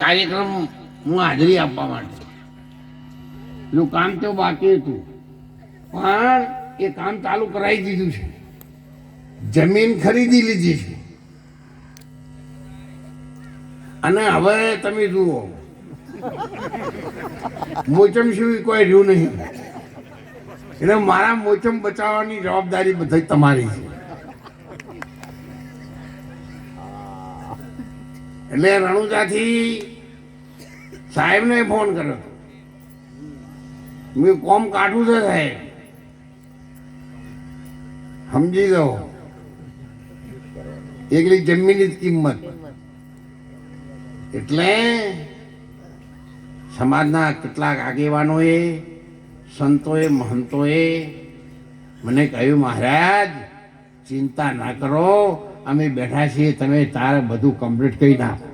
કાર્યક્રમ હું હાજરી આપવા માટે જો કામ તો બાકી હતું. પણ એ કામ ચાલુ કરાવી દીધું છે. જમીન ખરીદી લીધી છે. અને હવે તમે જુઓ. મોચમ સિવાય કોઈ રહ્યું નહીં. એટલે મારા મોચમ બચાવવાની જવાબદારી બધી તમારી છે. એટલે રણુજાથી સાહેબને ફોન કર્યો. મેં કોમ કાઢવું છે સાહેબ. સમજી જાઓ એકલી જમીનની કિંમત. એટલે સમાજના કેટલાક આગેવાનોએ, સંતોએ, મહંતોએ મને કહ્યું, મહારાજ, ચિંતા ના કરો. અમે બેઠા છીએ, તમે તારે બધું કમ્પ્લીટ કરી નાખો.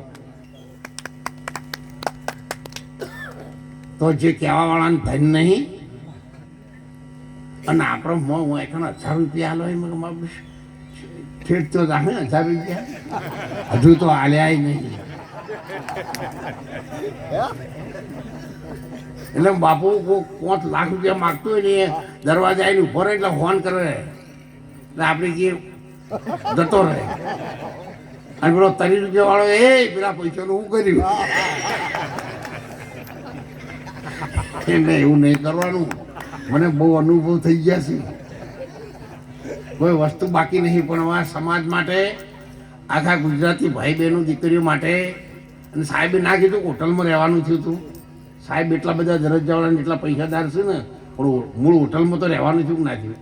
તો જે કહેવા વાળાને ધન નહીં, અને આપણો મોં હું એક હજાર રૂપિયા આલો એમ ઠેઠ તો જાણે હજાર રૂપિયા. હજુ તો આલ્યા નહીં. એટલે બાપુ પાંચ લાખ રૂપિયા માગતું હોય ને દરવાજા આવીને ઊભો રહે એટલે ફોન કરે. એટલે આપણે જે જતો રહે. અને પેલો ત્રીસ રૂપિયા વાળો એ, પેલા પૈસાનું શું કર્યું? એટલે એવું નહીં કરવાનું. મને બહુ અનુભવ થઈ ગયા છે. કોઈ વસ્તુ બાકી નહીં, પણ આ સમાજ માટે, આખા ગુજરાતી ભાઈ બહેનો દીકરીઓ માટે, અને સાહેબે ના કીધું હોટલમાં રહેવાનું થયું હતું. સાહેબ એટલા બધા દરજ્જાવાળાને એટલા પૈસાદાર છે ને, પણ મૂળ હોટલમાં તો રહેવાનું થયું ના થયું?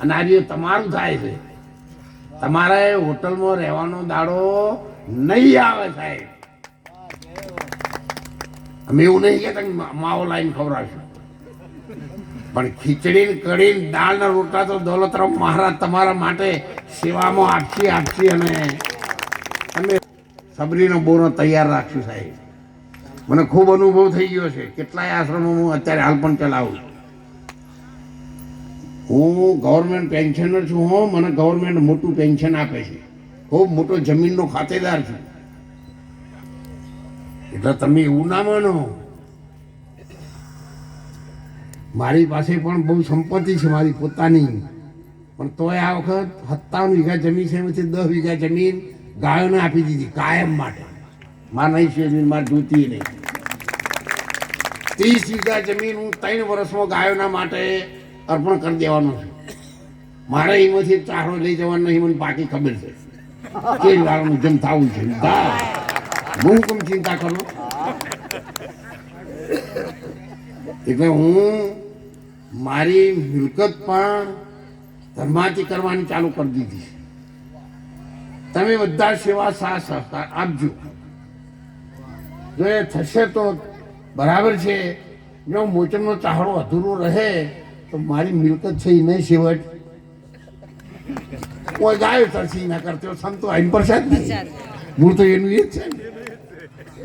અને આજે તમારું થાય છે તમારે હોટલમાં રહેવાનો દાડો નહીં આવે સાહેબ. અમે એવું નહીં કે તમે માવો લાઈન ખવડાવશો. પણ ખીચડી કઢી ને દાળ ના રોટલા તો દોલતરામ મહારાજ તમારા માટે સેવામાં આપશી આપશી અને અમે સબરીનો બોરો તૈયાર રાખશું સાહેબ. મને ખૂબ અનુભવ થઈ ગયો છે. કેટલાય આશ્રમો હું અત્યારે હાલ પણ ચલાવું છું. હું ગવર્મેન્ટ પેન્શનર છું, હો, મને ગવર્મેન્ટ મોટું પેન્શન આપે છે. ખૂબ મોટો જમીનનો ખાતેદાર છું. એટલે તમે એવું ના માનો. મારી પાસે પણ બહુ સંપત્તિ છે મારી પોતાની. પણ તોય આ વખત સત્તાવન વીઘા જમીન છે, એમાંથી દસ વીઘા જમીન ગાયોને આપી દીધી, કાયમ માટે. માર નહીં છે જમીન માર જોતી નહીં. ત્રીસ વીઘા જમીન હું ત્રણ વર્ષમાં ગાયોના માટે અર્પણ કરી દેવાનો છે. મારે એમાંથી ચારો લઈ જવાનો નહીં, મને બાકી ખબર છે. કે વાળાનું જેમ થવું છે. હું કેમ ચિંતા કરું. એટલે હું મારી મિલકત પણ ધર્માથી કરવાની ચાલુ કરી દીધી તમે બધા સેવા સાથ સહકાર આપજો. જો એ થશે તો બરાબર છે. જો મોચનનો ચાહડો અધૂરો રહે તો મારી મિલકત છે એ નહીં સેવટ. કોઈ ગાયો તરસી ના કરતો સંતો આઈન પ્રસાદ નહીં. મૂળ તો એનું એ જ છે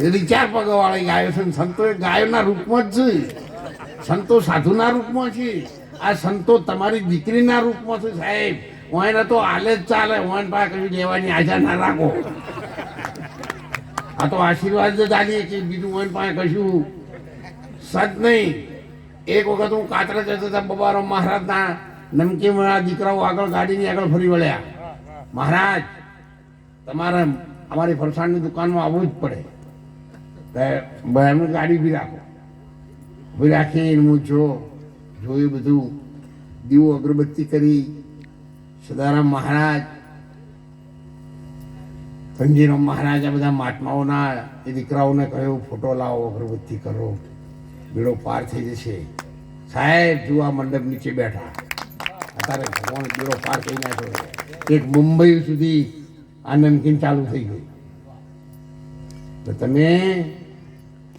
એની ચાર પગવાળી ગાયો છે સંતો એ ગાયોના રૂપમાં જ છે સંતો સાધુના રૂપમાં છે. આ સંતો તમારી દીકરીના રૂપમાં છે સાહેબ. ઓને તો હાલે જ ચાલે. ઓન પા કશું લેવાની આશા ના રાખો. આ તો આશીર્વાદ જ આલીએ કે બીજું ઓન પાસે કશું સદ નહીં. એક વખત હું કાતરા જતો હતા બબારો મહારાજના નમકીનવાળા દીકરાઓ આગળ ગાડીની આગળ ફરી વળ્યા. મહારાજ, તમારે અમારી ફરસાણની દુકાનમાં આવવું જ પડે. એમને ગાડી બી રાખો. ઊભી રાખી હું જો, જોયું બધું. દીવો અગરબત્તી કરી. સદારામ મહારાજ સંજીરામ મહારાજ આ બધા મહાત્માઓના એ દીકરાઓને કહ્યું, ફોટો લાવો, અગરબત્તી કરો. બેડો પાર થઈ જશે. સાહેબ જુવા મંડપ નીચે બેઠા. અત્યારે ભગવાન બેડો પાર થઈ નાખ્યો એક મુંબઈ સુધી આ નમકીન ચાલુ થઈ ગયું. તો તમે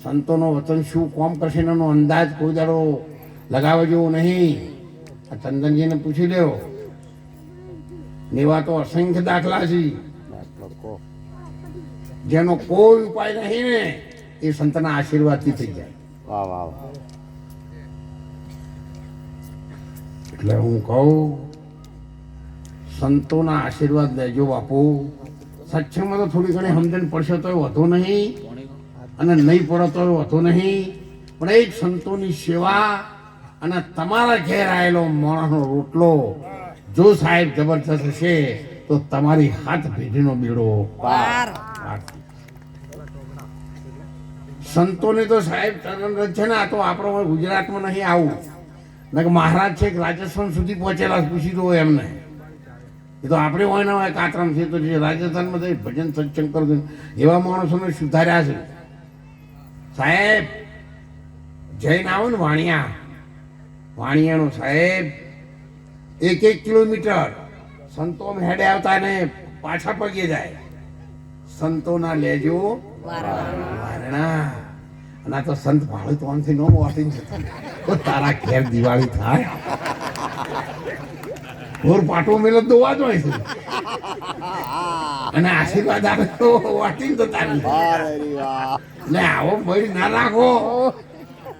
સંતોનો વચન શું કોમ કરશે એનો અંદાજ કોઈ દાડો લગાવવા જેવો નહીં. આ ચંદનજીને પૂછી ને એવા તો અસંખ્ય દાખલા છે. જેનો કોઈ ઉપાય નહીં ને, એ સંતના આશીર્વાદથી થઈ જાય. વાહ વાહ વાહ. એટલે હું કહું, સંતોના આશીર્વાદ લેજો બાપુ. સત્સંગમાં તો થોડી ઘણી સમજણ પડશે તો વધુ નહીં. અને નહીં પડે તો વધુ નહીં. પણ એક સંતોની સેવા અને તમારા ઘેર આવેલો માણસનો રોટલો, જો સાહેબ જબરજસ્ત હશે, તો તમારી હાથ પેઢીનો બીડો પાર. સંતોને તો સાહેબ ચરણ છે ને, આ તો આપણો ગુજરાતમાં નહીં આવું. મહારાજ છે રાજસ્થાન સુધી પહોંચેલા પૂછી દો એમને. એ તો આપણે હોય ને હોય કાતરામ છે તો જે રાજસ્થાનમાં જઈ ભજન સત્સંગ કરો એવા માણસોને સુધાર્યા છે. સાહેબ જૈન આવો ને વાણિયા. વાણિયાનો સાહેબ એક એક કિલોમીટર. સંતો હેડે આવતા ને પાછા પગે જાય. સંતોના લેજો. વારણા. અને તો સંત ભાળી તો આમથી નો વાટી તો તારા ઘેર દિવાળી થાય. ઘોર પાટો મેલો દોવા જ છે. અને આશીર્વાદ આવે તો વાટી તો તારી. ને આવો ભાઈ ના રાખો.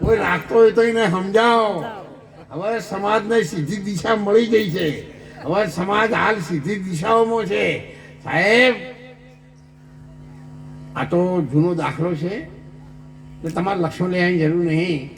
કોઈ રાખતો હોય તો એને સમજાવો. હવે સમાજને સીધી દિશા મળી ગઈ છે. હવે સમાજ હાલ સીધી દિશાઓમાં છે. સાહેબ, આ તો જૂનો દાખલો છે. તમારે લક્ષ્મણ લેવાની જરૂર નહીં.